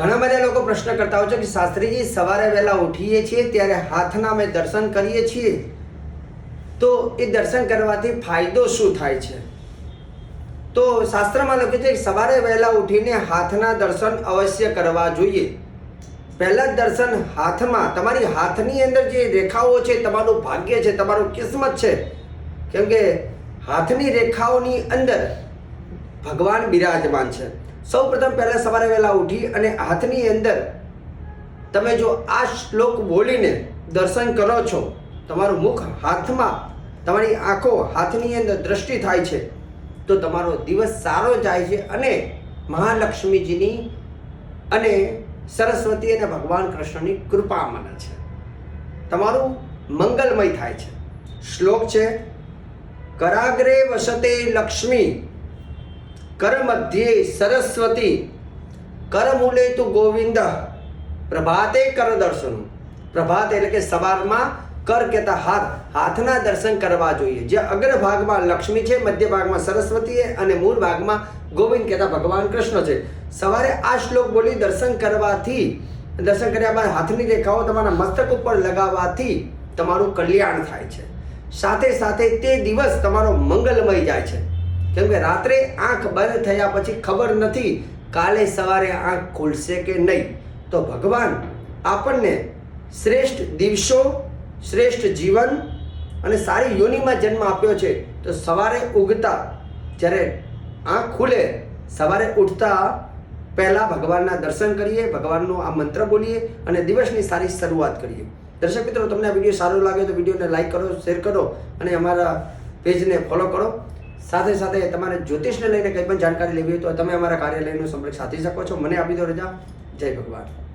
ઘણા બધા લોકો પ્રશ્ન કરતા હોય છે કે શાસ્ત્રીજી, સવારે વહેલા ઉઠીએ છીએ ત્યારે હાથના અમે દર્શન કરીએ છીએ. તો એ દર્શન કરવાથી ફાયદો શું થાય છે? તો શાસ્ત્રમાં લખ્યું છે કે સવારે વહેલા ઉઠીને હાથના દર્શન અવશ્ય કરવા જોઈએ. પહેલા દર્શન હાથમાં, તમારી હાથની અંદર જે રેખાઓ છે, તમારું ભાગ્ય છે, તમારું કિસ્મત છે. કેમ કે હાથની રેખાઓની અંદર ભગવાન બિરાજમાન છે. સૌ પ્રથમ પહેલાં સવારે વહેલા ઉઠી અને હાથની અંદર તમે જો આ શ્લોક બોલીને દર્શન કરો છો, તમારું મુખ હાથમાં, તમારી આંખો હાથની અંદર દ્રષ્ટિ થાય છે, તો તમારો દિવસ સારો જાય છે અને મહાલક્ષ્મીજીની અને સરસ્વતી અને ભગવાન કૃષ્ણની કૃપા મને છે. તમારું મંગલમય થાય છે. શ્લોક છે, કરાગ્રે વસતે લક્ષ્મી કર મધ્યે સરસ્વતી કરમૂલે ગોવિંદ પ્રભાતે કર દર્શન પ્રભાત એટલે કે સવારમાં કર કહેતા હાથ હાથના દર્શન કરવા જોઈએ જે અગ્ર ભાગમાં લક્ષ્મી છે મધ્ય ભાગમાં સરસ્વતી અને મૂળ ભાગમાં ગોવિંદ કહેતા ભગવાન કૃષ્ણ છે સવારે આ શ્લોક બોલી દર્શન કરવાથી, દર્શન કર્યા બાદ હાથની રેખાઓ તમારા મસ્તક ઉપર લગાવવાથી તમારું કલ્યાણ થાય છે. સાથે સાથે તે દિવસ તમારો મંગલમય જાય છે. કેમ કે રાત્રે આંખ બંધ થયા પછી ખબર નથી કાલે સવારે આંખ ખુલશે કે નહીં. તો ભગવાન આપણને શ્રેષ્ઠ દિવસો, શ્રેષ્ઠ જીવન અને સારી યોનિમાં જન્મ આપ્યો છે. તો સવારે ઉગતા જ્યારે આંખ ખુલે, સવારે ઉઠતા પહેલાં ભગવાનના દર્શન કરીએ, ભગવાનનો આ મંત્ર બોલીએ અને દિવસની સારી શરૂઆત કરીએ. દર્શક મિત્રો, તમને આ વીડિયો સારો લાગે તો વિડીયોને લાઈક કરો, શેર કરો અને અમારા પેજને ફોલો કરો. સાથે સાથે તમારે જ્યોતિષને લઈને કંઈ પણ જાણકારી લેવી હોય તો તમે અમારા કાર્યાલયનો સંપર્ક સાધી શકો છો. મને આપી દો રજા. જય ભગવાન.